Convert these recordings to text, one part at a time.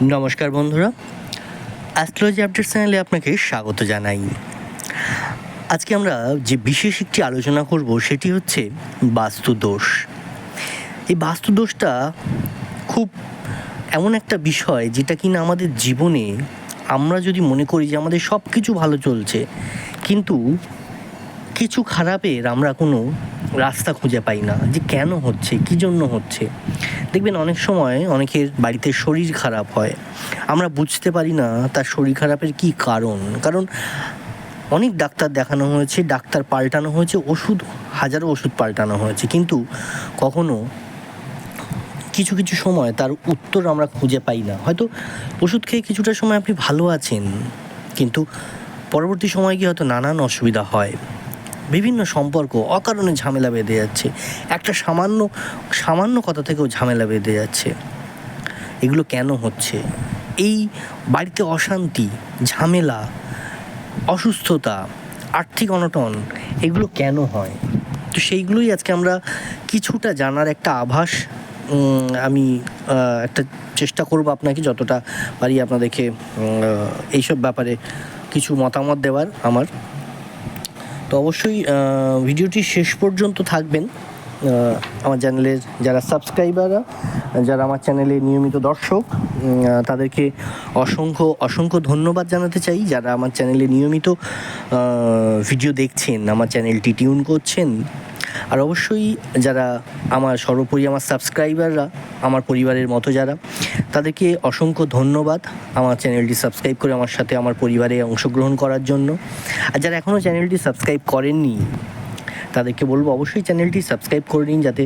নমস্কার বন্ধুরা। Astrology update চ্যানেলে আপনাকে স্বাগত জানাই। আজকে আমরা যে বিশেষ একটি আলোচনা করব, সেটি হচ্ছে বাস্তু দোষ। এই বাস্তু দোষটা খুব এমন একটা বিষয় যেটা কিনা আমাদের জীবনে আমরা যদি মনে করি যে আমাদের সব কিছু ভালো চলছে, কিন্তু কিছু খারাপের আমরা কোনো রাস্তা খুঁজে পাই না যে কেন হচ্ছে, কী জন্য হচ্ছে। দেখবেন অনেক সময় অনেকের বাড়িতে শরীর খারাপ হয়। আমরা বুঝতে পারি না তার শরীর খারাপের কী কারণ। কারণ অনেক ডাক্তার দেখানো হয়েছে, ডাক্তার পাল্টানো হয়েছে, ওষুধ, হাজারো ওষুধ পাল্টানো হয়েছে। কিন্তু কখনো কিছু কিছু সময় তার উত্তর আমরা খুঁজে পাই না। হয়তো ওষুধ খেয়ে কিছুটা সময় আপনি ভালো আছেন, কিন্তু পরবর্তী সময় গিয়ে হয়তো নানান অসুবিধা হয়। বিভিন্ন সম্পর্ক অকারণে ঝামেলা বেঁধে যাচ্ছে। একটা সামান্য সামান্য কথা থেকেও ঝামেলা বেঁধে যাচ্ছে। এগুলো কেন হচ্ছে? এই বাড়িতে অশান্তি, ঝামেলা, অসুস্থতা, আর্থিক অনটন, এগুলো কেন হয়? তো সেইগুলোই আজকে আমরা কিছুটা জানার একটা আভাস আমি একটা চেষ্টা করব আপনাকে যতটা পারি আপনাদেরকে এইসব ব্যাপারে কিছু মতামত দেওয়ার আমার। তো অবশ্যই ভিডিওটি শেষ পর্যন্ত থাকবেন। আমার চ্যানেলের যারা সাবস্ক্রাইবাররা যারা আমার চ্যানেলে নিয়মিত দর্শক তাদেরকে অসংখ্য অসংখ্য ধন্যবাদ জানাতে চাই। যারা আমার চ্যানেলে নিয়মিত ভিডিও দেখছেন, আমার চ্যানেলটি টিউন করছেন, আর অবশ্যই যারা আমার সর্বোপরি আমার সাবস্ক্রাইবাররা, আমার পরিবারের মতো যারা তাদেরকে অসংখ্য ধন্যবাদ আমার চ্যানেলটি সাবস্ক্রাইব করে আমার সাথে আমার পরিবারে অংশগ্রহণ করার জন্য। আর যারা এখনও চ্যানেলটি সাবস্ক্রাইব করেননি, তাদেরকে বলব অবশ্যই চ্যানেলটি সাবস্ক্রাইব করে নিন যাতে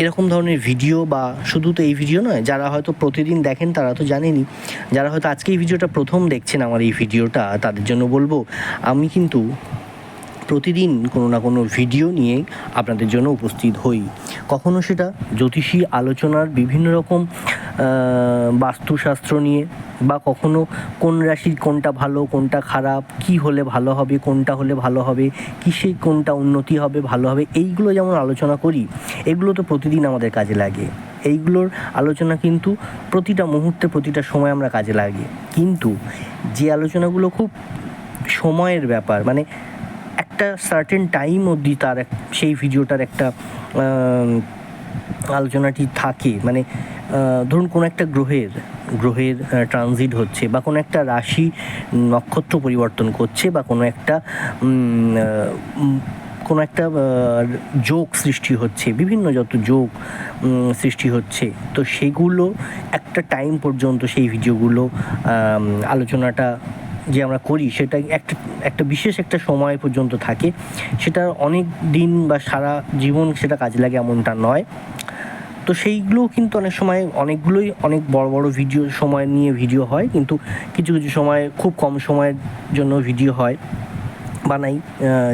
এরকম ধরনের ভিডিও বা শুধু তো এই ভিডিও নয়, যারা হয়তো প্রতিদিন দেখেন তারা তো জানেনই, যারা হয়তো আজকে এই ভিডিওটা প্রথম দেখছেন আমার এই ভিডিওটা, তাদের জন্য বলব আমি কিন্তু প্রতিদিন কোনো না কোনো ভিডিও নিয়ে আপনাদের জন্য উপস্থিত হই। কখনো সেটা জ্যোতিষী আলোচনার বিভিন্ন রকম বাস্তুশাস্ত্র নিয়ে বা কখনো কোন রাশির কোনটা ভালো, কোনটা খারাপ, কি হলে ভালো হবে, কোনটা হলে ভালো হবে, কিসে কোনটা উন্নতি হবে, ভালো হবে, এইগুলো যেমন আলোচনা করি, এগুলো তো প্রতিদিন আমাদের কাজে লাগে। এইগুলোর আলোচনা কিন্তু প্রতিটা মুহূর্তে, প্রতিটা সময় আমরা কাজে লাগে। কিন্তু যে আলোচনাগুলো খুব সময়ের ব্যাপার মানে একটা সার্টেন টাইম অবধি তার সেই ভিডিওটার একটা আলোচনাটি থাকে মানে ধরুন কোনো একটা গ্রহের গ্রহের ট্রানজিট হচ্ছে বা কোনো একটা রাশি নক্ষত্র পরিবর্তন করছে বা কোনো একটা কোনো একটা যোগ সৃষ্টি হচ্ছে, বিভিন্ন যত যোগ সৃষ্টি হচ্ছে, তো সেগুলো একটা টাইম পর্যন্ত সেই ভিডিওগুলো আলোচনাটা যে আমরা করি সেটা একটা একটা বিশেষ একটা সময় পর্যন্ত থাকে, সেটা অনেক দিন বা সারা জীবন সেটা কাজে লাগে এমনটা নয়। তো সেইগুলো কিন্তু অনেক সময় অনেকগুলোই অনেক বড় বড় ভিডিও সময় নিয়ে ভিডিও হয়, কিন্তু কিছু কিছু সময় খুব কম সময়ের জন্য ভিডিও হয়, বানাই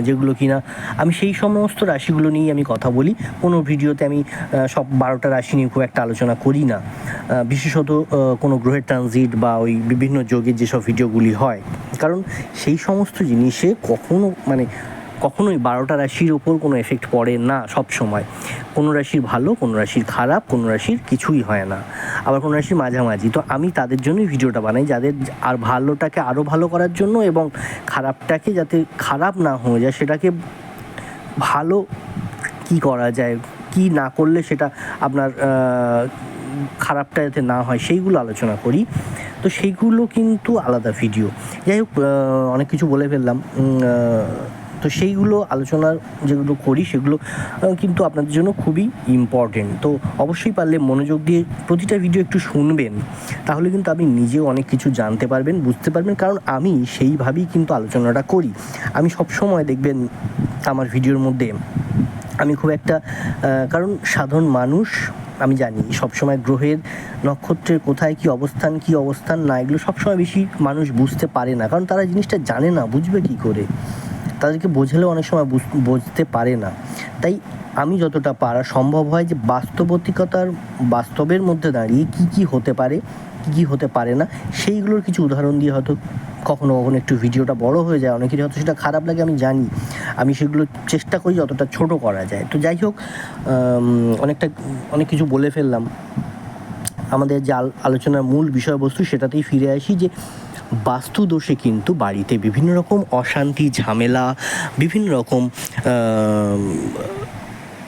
যেগুলো কিনা আমি সেই সমস্ত রাশিগুলো নিয়েই আমি কথা বলি। কোনো ভিডিওতে আমি সব বারোটা রাশি নিয়ে খুব একটা আলোচনা করি না। বিশেষত কোনো গ্রহের ট্রানজিট বা ওই বিভিন্ন যোগের যেসব ভিডিওগুলি হয়, কারণ সেই সমস্ত জিনিসে কখনো মানে কখনোই বারোটা রাশির ওপর কোনো এফেক্ট পড়ে না সব সময়। কোনো রাশির ভালো, কোনো রাশির খারাপ, কোনো রাশির কিছুই হয় না। আবার কোনো রাশির মাঝামাঝি। তো আমি তাদের জন্যই ভিডিওটা বানাই, যাদের আর ভালোটাকে আরও ভালো করার জন্য এবং খারাপটাকে যাতে খারাপ না হয়ে যায়, সেটাকে ভালো কি করা যায়, কি না করলে সেটা আপনার খারাপটা যাতে না হয়, সেইগুলো আলোচনা করি। তো সেইগুলো কিন্তু আলাদা ভিডিও যাই হোক অনেক কিছু বলে ফেললাম। তো সেইগুলো আলোচনা যেগুলো করি সেগুলো কিন্তু আপনাদের জন্য খুবই ইম্পর্টেন্ট তো অবশ্যই পারলে মনোযোগ দিয়ে প্রতিটা ভিডিও একটু শুনবেন, তাহলে কিন্তু আপনি নিজেও অনেক কিছু জানতে পারবেন, বুঝতে পারবেন। কারণ আমি সেইভাবেই কিন্তু আলোচনাটা করি। আমি সবসময় দেখবেন আমার ভিডিওর মধ্যে আমি খুব একটা কারণ সাধারণ মানুষ, আমি জানি সবসময় গ্রহের নক্ষত্রের কোথায় কি অবস্থান কি অবস্থান না, এগুলো সবসময় বেশি মানুষ বুঝতে পারে না। কারণ তারা জিনিসটা জানে না, বুঝবে কি করে? তাদেরকে বোঝালেও অনেক সময় বুঝ- বুঝতে পারে না। তাই আমি যতটা পারা সম্ভব হয় যে বাস্তবতিকতার, বাস্তবের মধ্যে দাঁড়িয়ে কি কি হতে পারে, কি কি হতে পারে না, সেইগুলোর কিছু উদাহরণ দিয়ে হয়তো কখনো কখনো একটু ভিডিওটা বড় হয়ে যায়। অনেকেরই হয়তো সেটা খারাপ লাগে, আমি জানি। আমি সেগুলো চেষ্টা করি যতটা ছোট করা যায়। তো যাই হোক অনেকটা, অনেক কিছু বলে ফেললাম। আমাদের যে আলোচনার মূল বিষয়বস্তু সেটাতেই ফিরে আসি যে বাস্তু দোষে কিন্তু বাড়িতে বিভিন্ন রকম অশান্তি, ঝামেলা, বিভিন্ন রকম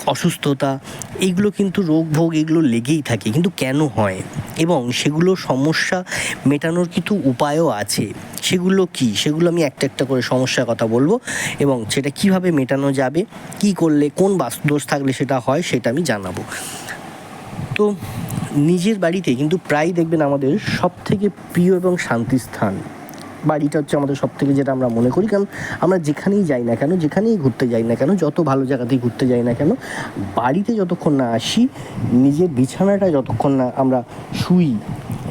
অসুস্থতা এইগুলো কিন্তু রোগ ভোগ এগুলো লেগেই থাকে, কিন্তু কেন হয়? এবং সেগুলো সমস্যা মেটানোর কিন্তু উপায়ও আছে। সেগুলো কি? সেগুলো আমি একটা একটা করে সমস্যার কথা বলব এবং সেটা কীভাবে মেটানো যাবে, কি করলে, কোন বাস্তুদোষ থাকলে সেটা হয় সেটা আমি জানাব। তো নিজের বাড়িতে কিন্তু প্রায় দেখবেন আমাদের সব থেকে প্রিয় এবং শান্তি স্থান। বাড়িটা হচ্ছে আমাদের সব থেকে যেটা আমরা মনে করি, কারণ আমরা যেখানেই যাই না কেন, যেখানেই ঘুরতে যাই না কেন, যত ভালো জায়গাতেই ঘুরতে যাই না কেন, বাড়িতে যতক্ষণ না আসি, নিজের বিছানাটা যতক্ষণ না আমরা শুই,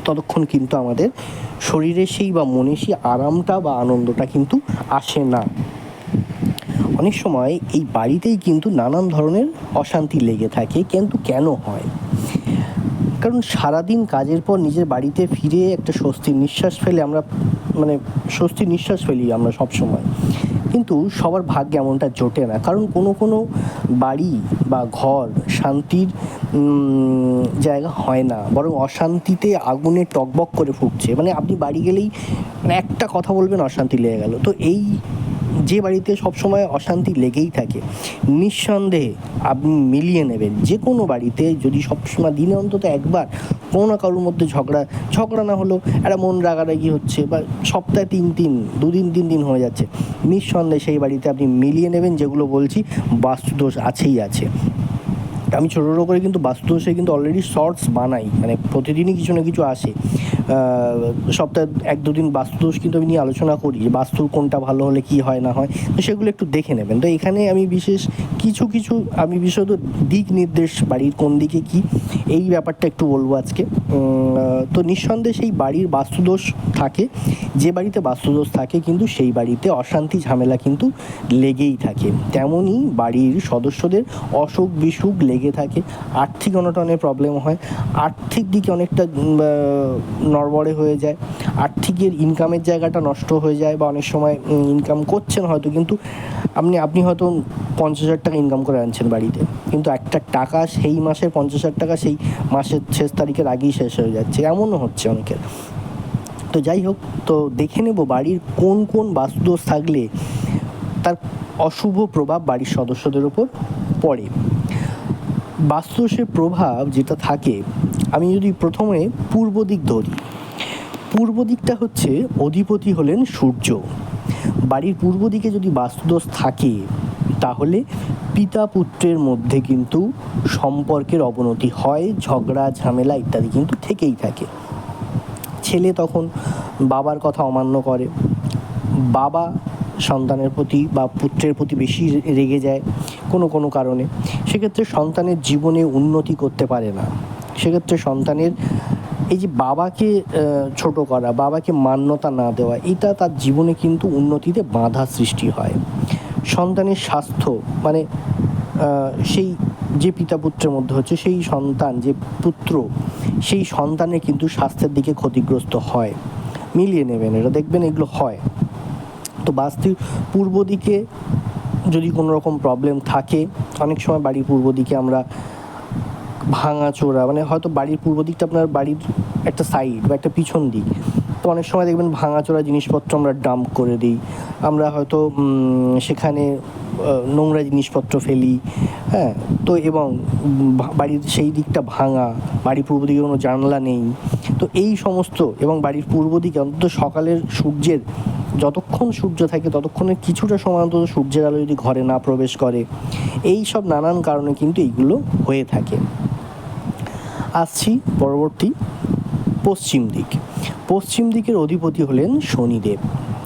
ততক্ষণ কিন্তু আমাদের শরীরে সেই বা মনে সেই আরামটা বা আনন্দটা কিন্তু আসে না। অনেক সময় এই বাড়িতেই কিন্তু নানান ধরনের অশান্তি লেগে থাকে, কিন্তু কেন হয়? কারণ সারাদিন কাজের পর নিজের বাড়িতে ফিরে একটা স্বস্তির নিঃশ্বাস ফেলে আমরা মানে স্বস্তির নিঃশ্বাস ফেলি আমরা সব সময় কিন্তু সবার ভাগ্যে এমনটা জোটে না। কারণ কোনো কোনো বাড়ি বা ঘর শান্তির জায়গা হয় না। বরং অশান্তিতে আগুনে টকবক করে ফুটছে। মানে আপনি বাড়ি গেলেই মানে একটা কথা বলবেন, অশান্তি লেগে গেল। তো এই যে বাড়িতে সবসময় অশান্তি লেগেই থাকে, নিঃসন্দেহে আপনি মিলিয়ে নেবেন। যে কোনো বাড়িতে যদি সবসময় দিনে অন্তত একবার কোনো না কারোর মধ্যে ঝগড়া ঝগড়া না হলেও একটা মন রাগারাগি হচ্ছে বা সপ্তাহে তিন তিন দুদিন, তিন দিন হয়ে যাচ্ছে, নিঃসন্দেহে সেই বাড়িতে আপনি মিলিয়ে নেবেন যেগুলো বলছি বাস্তুদোষ আছেই আছে। আমি ছোটো ছোটো করে কিন্তু বাস্তুদোষে কিন্তু অলরেডি শর্টস বানাই মানে প্রতিদিনই কিছু না কিছু আসে। সপ্তাহে এক দুদিন বাস্তুদোষ কিন্তু আমি নিয়ে আলোচনা করি যে বাস্তুর কোনটা ভালো হলে কি হয়, না হয়। তো সেগুলো একটু দেখে নেবেন। তো এখানে আমি বিশেষ কিছু কিছু আমি বিশেষত দিক নির্দেশ বাড়ির কোন দিকে কি, এই ব্যাপারটা একটু বলব আজকে। তো নিঃসন্দেহে সেই বাড়ির বাস্তুদোষ থাকে, যে বাড়িতে বাস্তুদোষ থাকে কিন্তু সেই বাড়িতে অশান্তি, ঝামেলা কিন্তু লেগেই থাকে। তেমনই বাড়ির সদস্যদের অসুখ বিসুখ লেগে থাকে, আর্থিক অনটনের প্রবলেম হয়, আর্থিক দিকে অনেকটা নড়বড়ে হয়ে যায়। আর্থিকের ইনকামের জায়গাটা নষ্ট হয়ে যায় বা অনেক সময় ইনকাম করছেন হয়তো, কিন্তু আপনি আপনি হয়তো পঞ্চাশ হাজার টাকা ইনকাম করে আনছেন বাড়িতে। কিন্তু একটা টাকা সেই মাসের পঞ্চাশ হাজার টাকা সেই মাসের শেষ তারিখের আগেই শেষ হয়ে যাচ্ছে। এমনও হচ্ছে অনেকের। তো যাই হোক, তো দেখে নেব বাড়ির কোন কোন বাস্তুদোষ থাকলে তার অশুভ প্রভাব বাড়ির সদস্যদের উপর পড়ে। বাস্তুদোষের প্রভাব যেটা থাকে আমি যদি প্রথমে পূর্ব দিক ধরি, পূর্ব দিকটা হচ্ছে অধিপতি হলেন সূর্য। বাড়ির পূর্ব দিকে যদি বাস্তুদোষ থাকে, তাহলে পিতা পুত্রের মধ্যে কিন্তু সম্পর্কের অবনতি হয়, ঝগড়া, ঝামেলা ইত্যাদি কিন্তু থেকেই থাকে। ছেলে তখন বাবার কথা অমান্য করে। বাবা সন্তানের প্রতি বা পুত্রের প্রতি বেশি রেগে যায় কোনো কোনো কারণে। সেক্ষেত্রে সন্তানের জীবনে উন্নতি করতে পারে না। সেক্ষেত্রে সন্তানের এই যে বাবাকে ছোট করা, বাবাকে মান্যতা না দেওয়া, এটা তার জীবনে কিন্তু উন্নতিতে বাধা সৃষ্টি হয়। সন্তানের স্বাস্থ্য মানে সেই যে পিতা পুত্রের মধ্যে হচ্ছে, সেই সন্তান, যে পুত্র, সেই সন্তানের কিন্তু স্বাস্থ্যের দিকে ক্ষতিগ্রস্ত হয়। মিলিয়ে নেবেন, এটা দেখবেন এগুলো হয়। তো বাস্তুর পূর্ব দিকে যদি কোনো রকম প্রবলেম থাকে, অনেক সময় বাড়ির পূর্ব দিকে আমরা ভাঙাচোরা মানে হয়তো বাড়ির পূর্ব দিকটা আপনার বাড়ির একটা সাইড বা একটা পিছন দিক। তো অনেক সময় দেখবেন ভাঙাচোরা জিনিসপত্র আমরা ডাম্প করে দিই। আমরা হয়তো সেখানে নোংরা জিনিসপত্র ফেলি হ্যাঁ? তো এবং বাড়ির সেই দিকটা ভাঙা, বাড়ির পূর্ব দিকে কোনো জানলা নেই। তো এই সমস্ত এবং বাড়ির পূর্ব দিকে অন্তত সকালের সূর্যের, যতক্ষণ সূর্য থাকে ততক্ষণে কিছুটা সময় অন্তত সূর্যের আলো যদি ঘরে না প্রবেশ করে, এই সব নানান কারণে কিন্তু এইগুলো হয়ে থাকে। আসছি পরবর্তী পশ্চিম দিক। পশ্চিম দিকের অধিপতি হলেন শনিদেব।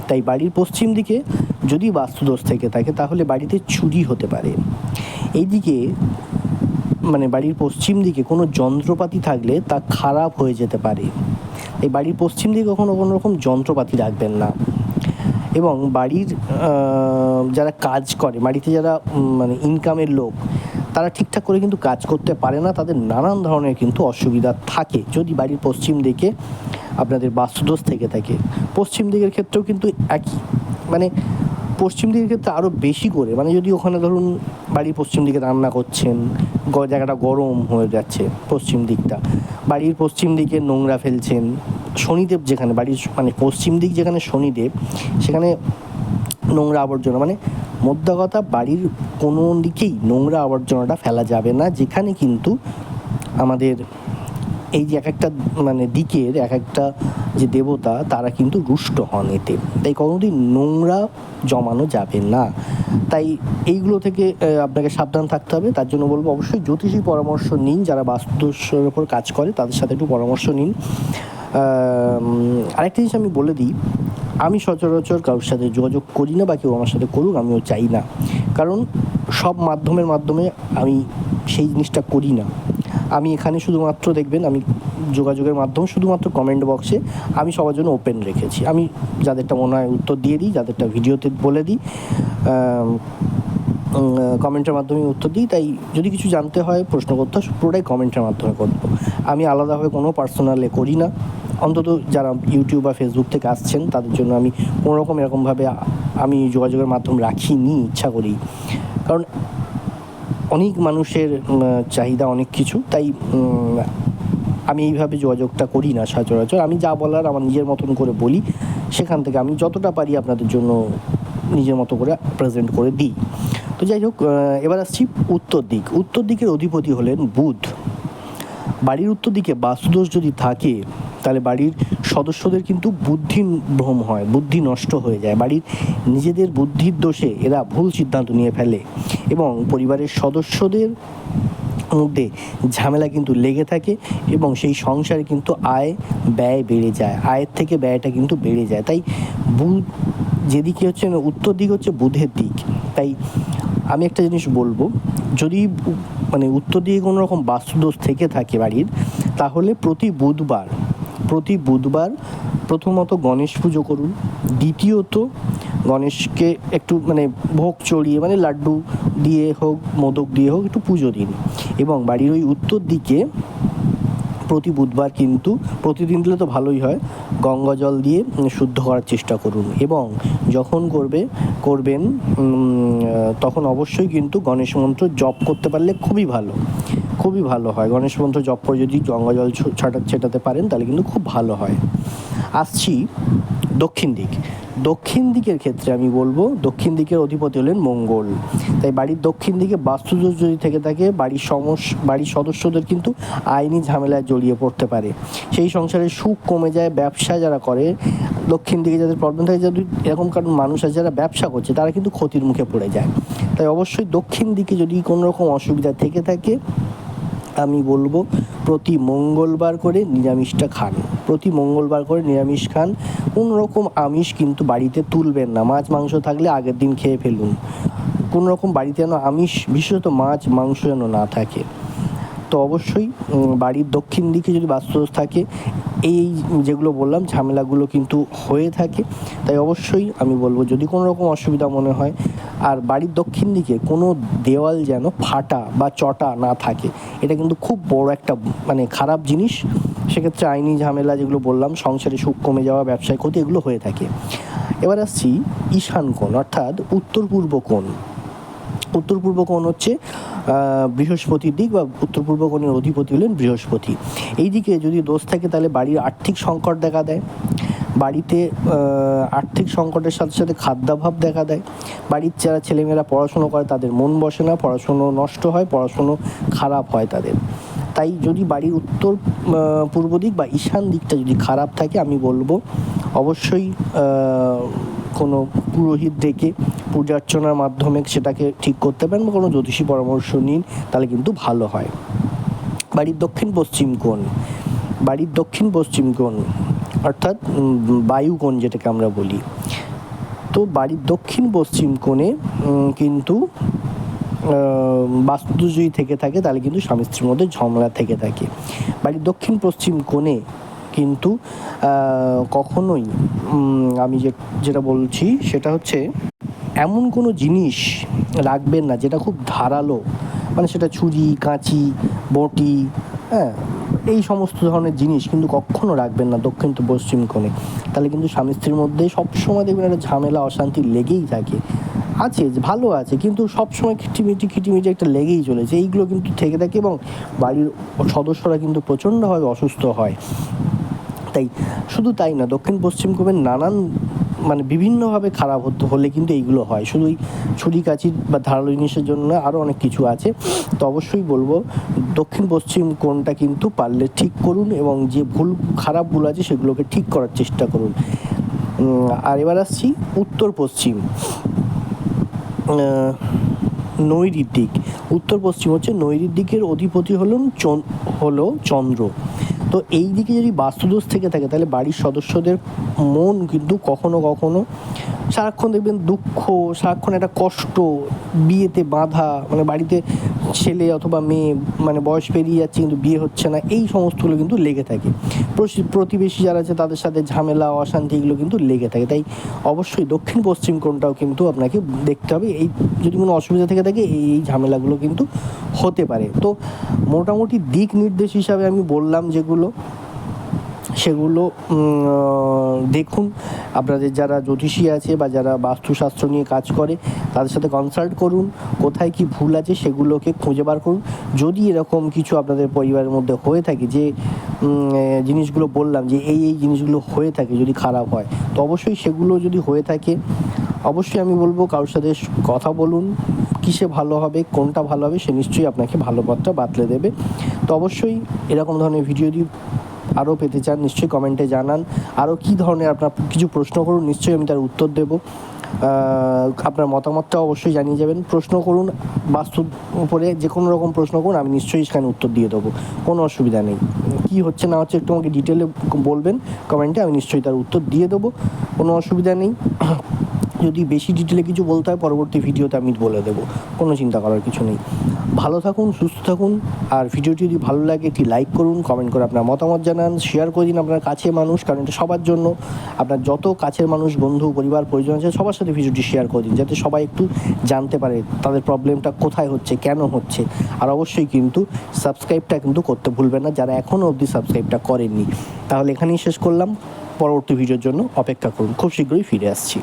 তাই বাড়ির পশ্চিম দিকে যদি বাস্তুদোষ থেকে থাকে, তাহলে বাড়িতে চুরি হতে পারে। এইদিকে মানে বাড়ির পশ্চিম দিকে কোনো যন্ত্রপাতি থাকলে তা খারাপ হয়ে যেতে পারে। এই বাড়ির পশ্চিম দিকে কখনো কোনো রকম যন্ত্রপাতি রাখবেন না। এবং বাড়ির যারা কাজ করে, বাড়িতে যারা মানে ইনকামের লোক তারা ঠিকঠাক করে কিন্তু কাজ করতে পারে না, তাদের নানান ধরনের কিন্তু অসুবিধা থাকে। যদি বাড়ির পশ্চিম দিকে আপনাদের বাস্তুদোষ থেকে থাকে, পশ্চিম দিকের ক্ষেত্রেও কিন্তু একই। মানে পশ্চিম দিকের ক্ষেত্রে আরও বেশি করে। মানে যদি ওখানে ধরুন বাড়ির পশ্চিম দিকে রান্না করছেন জায়গাটা গরম হয়ে যাচ্ছে পশ্চিম দিকটা, বাড়ির পশ্চিম দিকে নোংরা ফেলছেন, শনিদেব যেখানে, বাড়ির মানে পশ্চিম দিক যেখানে শনিদেব, সেখানে নোংরা আবর্জনা মানে মোদ্দা কথা বাড়ির কোনো দিকেই নোংরা আবর্জনাটা ফেলা যাবে না। যেখানে কিন্তু আমাদের এই যে এক একটা মানে দিকের এক একটা যে দেবতা, তারা কিন্তু রুষ্ট হন এতে। তাই কোনোদিন নোংরা জমানো যাবে না। তাই এইগুলো থেকে আপনাকে সাবধান থাকতে হবে। তার জন্য বলব অবশ্যই জ্যোতিষী পরামর্শ নিন। যারা বাস্তুদোষের ওপর কাজ করে, তাদের সাথে একটু পরামর্শ নিন। আরেকটা জিনিস আমি বলে দিই। আমি সচরাচর কারোর সাথে যোগাযোগ করি না বা কেউ আমার সাথে করুক, আমিও চাই না। কারণ সব মাধ্যমের মাধ্যমে আমি সেই জিনিসটা করি না। আমি এখানে শুধুমাত্র, দেখবেন, আমি যোগাযোগের মাধ্যমে শুধুমাত্র কমেন্ট বক্সে আমি সবার জন্য ওপেন রেখেছি। আমি যাদেরটা মনে হয় উত্তর দিয়ে দিই, যাদেরটা ভিডিওতে বলে দিই। কমেন্টের মাধ্যমে উত্তর দিই। তাই যদি কিছু জানতে হয়, প্রশ্ন করতে হয়, পুরোটাই কমেন্টের মাধ্যমে করব। আমি আলাদাভাবে কোনো পার্সোনালে করি না। অন্তত যারা ইউটিউব বা ফেসবুক থেকে আসছেন, তাদের জন্য আমি কোনো রকম এরকমভাবে আমি যোগাযোগের মাধ্যম রাখিনি, ইচ্ছা করি কারণ অনেক মানুষের চাহিদা অনেক কিছু, তাই আমি এইভাবে যোগাযোগটা করি না সচরাচর। আমি যা বলার আমার নিজের মতন করে বলি, সেখান থেকে আমি যতটা পারি আপনাদের জন্য নিজের মতো করে প্রেজেন্ট করে দিই। তো যাই হোক এবার আসছি উত্তর দিক। উত্তর দিকের অধিপতি হলেন বুধ। বাড়ির উত্তর দিকে বাস্তুদোষ যদি থাকে, তাহলে বাড়ির সদস্যদের কিন্তু বুদ্ধি ভ্রম হয়, বুদ্ধি নষ্ট হয়ে যায়। বাড়ির নিজেদের বুদ্ধির দোষে এরা ভুল সিদ্ধান্ত নিয়ে ফেলে এবং পরিবারের সদস্যদের মধ্যে ঝামেলা কিন্তু লেগে থাকে এবং সেই সংসারে কিন্তু আয়, ব্যয় বেড়ে যায়। আয়ের থেকে ব্যয়টা কিন্তু বেড়ে যায়। তাই বুধ যেদিকে হচ্ছে উত্তর দিক হচ্ছে বুধের দিক। তাই আমি একটা জিনিস বলব, যদি মানে উত্তর দিকে কোনো রকম বাস্তুদোষ থেকে থাকে বাড়ির, তাহলে প্রতি বুধবার প্রতি বুধবার প্রথমত গণেশ পুজো করুন। দ্বিতীয়ত গণেশকে একটু মানে ভোগ চড়িয়ে মানে লাড্ডু দিয়ে হোক, মোদক দিয়ে হোক, একটু পুজো দিন। এবং বাড়ির ওই উত্তর দিকে প্রতি বুধবার কিন্তু প্রতিদিন দিলে তো ভালোই হয়, গঙ্গা জল দিয়ে শুদ্ধ করার চেষ্টা করুন। এবং যখন করবে, করবেন তখন অবশ্যই কিন্তু গণেশ মন্ত্র জপ করতে পারলে খুবই ভালো। খুবই ভালো হয়। গণেশ মন্ত্র জপ করে যদি গঙ্গা জল ছাটা ছেটাতে পারেন, তাহলে কিন্তু খুব ভালো হয়। আসছি দক্ষিণ দিক। দক্ষিণ দিকের ক্ষেত্রে আমি বলব, দক্ষিণ দিকের অধিপতি হলেন মঙ্গল। তাই বাড়ির দক্ষিণ দিকে বাস্তুদোষ যদি থেকে থাকে, বাড়ির সমস বাড়ির সদস্যদের কিন্তু আইনি ঝামেলায় জড়িয়ে পড়তে পারে। সেই সংসারে সুখ কমে যায়, ব্যবসা যারা করে, দক্ষিণ দিকে যাদের প্রবলেম থাকে যদি এরকম কারণ মানুষ আছে যারা ব্যবসা করছে, তারা কিন্তু ক্ষতির মুখে পড়ে যায়। তাই অবশ্যই দক্ষিণ দিকে যদি কোনো রকম অসুবিধা থেকে থাকে আমি বলব। প্রতি মঙ্গলবার করে নিরামিষটা খান। প্রতি মঙ্গলবার করে নিরামিষ খান। কোনো রকম আমিষ কিন্তু বাড়িতে তুলবেন না। মাছ, মাংস থাকলে আগের দিন খেয়ে ফেলুন। কোনো রকম বাড়িতে যেন আমিষ, বিশেষত মাছ, মাংস যেন না থাকে। তো অবশ্যই বাড়ির দক্ষিণ দিকে যদি বাস্তুদোষ থাকে, এই যেগুলো বললাম, ঝামেলাগুলো কিন্তু হয়ে থাকে। তাই অবশ্যই আমি বলব, যদি কোনো রকম অসুবিধা মনে হয়, আর বাড়ির দক্ষিণ দিকে কোনো দেওয়াল যেন ফাটা বা চটা না থাকে, এটা কিন্তু খুব বড় একটা মানে খারাপ জিনিস। সেক্ষেত্রে আইনি ঝামেলা যেগুলো বললাম, সংসারে সুখ কমে যাওয়া, ব্যবসায় ক্ষতি, এগুলো হয়ে থাকে। এবার আসছি ঈশান কোণ, অর্থাৎ উত্তর পূর্ব কোণ। উত্তর পূর্ব কোণ হচ্ছে বৃহস্পতির দিক বা উত্তর পূর্ব কোণের অধিপতি হলেন বৃহস্পতি। এই দিকে যদি দোষ থাকে তাহলে বাড়ির আর্থিক সংকট দেখা দেয়। বাড়িতে আর্থিক সংকটের সাথে সাথে খাদ্যাভাব দেখা দেয়। বাড়ির যারা ছেলেমেয়েরা পড়াশুনো করে তাদের মন বসে না, পড়াশুনো নষ্ট হয়, পড়াশুনো খারাপ হয় তাদের। তাই যদি বাড়ির উত্তর পূর্ব দিক বা ঈশান দিকটা যদি খারাপ থাকে, আমি বলব, অবশ্যই কোনো পুরোহিত ডেকে পূজা অর্চনার মাধ্যমে সেটাকে ঠিক করতে পারেন বা কোনো জ্যোতিষী পরামর্শ নিন তাহলে কিন্তু ভালো হয়। বাড়ির দক্ষিণ পশ্চিম কোণ বাড়ির দক্ষিণ পশ্চিম কোণ অর্থাৎ উম, বায়ু কোণ যেটাকে আমরা বলি। তো বাড়ির দক্ষিণ পশ্চিম কোণে কিন্তু বাস্তু যদি থেকে থাকে তাহলে কিন্তু স্বামী স্ত্রীর মধ্যে ঝামেলা থেকে থাকে। বাড়ির দক্ষিণ পশ্চিম কোণে কিন্তু কখনোই আমি যে, যেটা বলছি সেটা হচ্ছে এমন কোনো জিনিস রাখবেন না যেটা খুব ধারালো। মানে সেটা ছুরি, কাঁচি, বটি হ্যাঁ এই সমস্ত ধরনের জিনিস কিন্তু কখনো রাখবেন না দক্ষিণ তো পশ্চিম কোণে। তাহলে কিন্তু স্বামী স্ত্রীর মধ্যে সবসময় দেখবেন একটা ঝামেলা, অশান্তি লেগেই থাকে। আছে, ভালো আছে, কিন্তু সবসময় খিটিমিটি খিটিমিটি একটা লেগেই চলেছে। এইগুলো কিন্তু থেকে থাকে এবং বাড়ির সদস্যরা কিন্তু প্রচণ্ডভাবে অসুস্থ হয়। তাই, শুধু তাই না, দক্ষিণ পশ্চিম কোণের নানান মানে বিভিন্নভাবে খারাপ হতে, হলে কিন্তু এইগুলো হয়। শুধু এই ছুরি কাচি বা ধারালো জিনিসের জন্য আরও অনেক কিছু আছে। তো অবশ্যই বলব, দক্ষিণ পশ্চিম কোণটা কিন্তু পারলে ঠিক করুন এবং যে ভুল, খারাপ ভুল আছে সেগুলোকে ঠিক করার চেষ্টা করুন। আর এবার আসছি উত্তর পশ্চিম। নৈরির দিক উত্তর পশ্চিম হচ্ছে নৈরির দিকের অধিপতি হলেন হলো চন্দ্র। তো এই দিকে যদি বাস্তুদোষ থেকে থাকে, তাহলে বাড়ির সদস্যদের মন কিন্তু কখনো কখনো সারাক্ষণ দেখবেন দুঃখ, সারাক্ষণ একটা কষ্ট, বিয়েতে বাধা মানে বাড়িতে ছেলে অথবা মেয়ে মানে বয়স পেরিয়ে যাচ্ছে কিন্তু বিয়ে হচ্ছে না, এই সমস্তগুলো কিন্তু লেগে থাকে। প্রতিবেশী যারা আছে তাদের সাথে ঝামেলা, অশান্তি এগুলো কিন্তু লেগে থাকে। তাই অবশ্যই দক্ষিণ পশ্চিম কোণটাও কিন্তু আপনাকে দেখতে হবে। এই যদি কোনো অসুবিধা থেকে থাকে এই ঝামেলাগুলো কিন্তু হতে পারে। তো মোটামুটি দিক নির্দেশ হিসাবে আমি বললাম যেগুলো সেগুলো দেখুন। আপনাদের যারা জ্যোতিষী আছে বা যারা বাস্তুশাস্ত্র নিয়ে কাজ করে, তাদের সাথে কনসাল্ট করুন। কোথায় কি ভুল আছে সেগুলোকে খুঁজে বার করুন। যদি এরকম কিছু আপনাদের পরিবারের মধ্যে হয়ে থাকে যে জিনিসগুলো বললাম যে, এই এই জিনিসগুলো হয়ে থাকে যদি খারাপ হয়, তো অবশ্যই সেগুলো যদি হয়ে থাকে, অবশ্যই আমি বলব কারোর সাথে কথা বলুন। কিসে ভালো হবে, কোনটা ভালো হবে, সে নিশ্চয়ই আপনাকে ভালো পথটা বাতলে দেবে। তো অবশ্যই এরকম ধরনের ভিডিও আরও পেতে চান, নিশ্চয়ই কমেন্টে জানান। আরও কী ধরনের আপনার কিছু প্রশ্ন করুন, নিশ্চয়ই আমি তার উত্তর দেব। আপনার মতামতটা অবশ্যই জানিয়ে যাবেন। প্রশ্ন করুন বাস্তুর উপরে যে কোনো রকম প্রশ্ন করুন, আমি নিশ্চয়ই সেখানে উত্তর দিয়ে দেবো। কোনো অসুবিধা নেই। কী হচ্ছে না হচ্ছে একটু আমাকে ডিটেলে বলবেন কমেন্টে আমি নিশ্চয়ই তার উত্তর দিয়ে দেবো। কোনো অসুবিধা নেই। যদি বেশি ডিটেলে কিছু বলতে হয়, পরবর্তী ভিডিওতে আমি বলে দেবো। কোনো চিন্তা করার কিছু নেই। ভালো থাকুন, সুস্থ থাকুন, আর ভিডিওটি যদি ভালো লাগে, একটি লাইক করুন কমেন্ট করে আপনার মতামত জানান শেয়ার করে দিন আপনার কাছের মানুষ, কারণ এটা সবার জন্য। আপনার যত কাছের মানুষ, বন্ধু, পরিবার, পরিজন আছে, সবার সাথে ভিডিওটি শেয়ার করে দিন, যাতে সবাই একটু জানতে পারে তাদের প্রবলেমটা কোথায় হচ্ছে, কেন হচ্ছে। আর অবশ্যই কিন্তু সাবস্ক্রাইবটা কিন্তু করতে ভুলবেন না, যারা এখনও অবধি সাবস্ক্রাইবটা করেননি। তাহলে এখানেই শেষ করলাম। পরবর্তী ভিডিওর জন্য অপেক্ষা করুন। খুব শীঘ্রই ফিরে আসছি।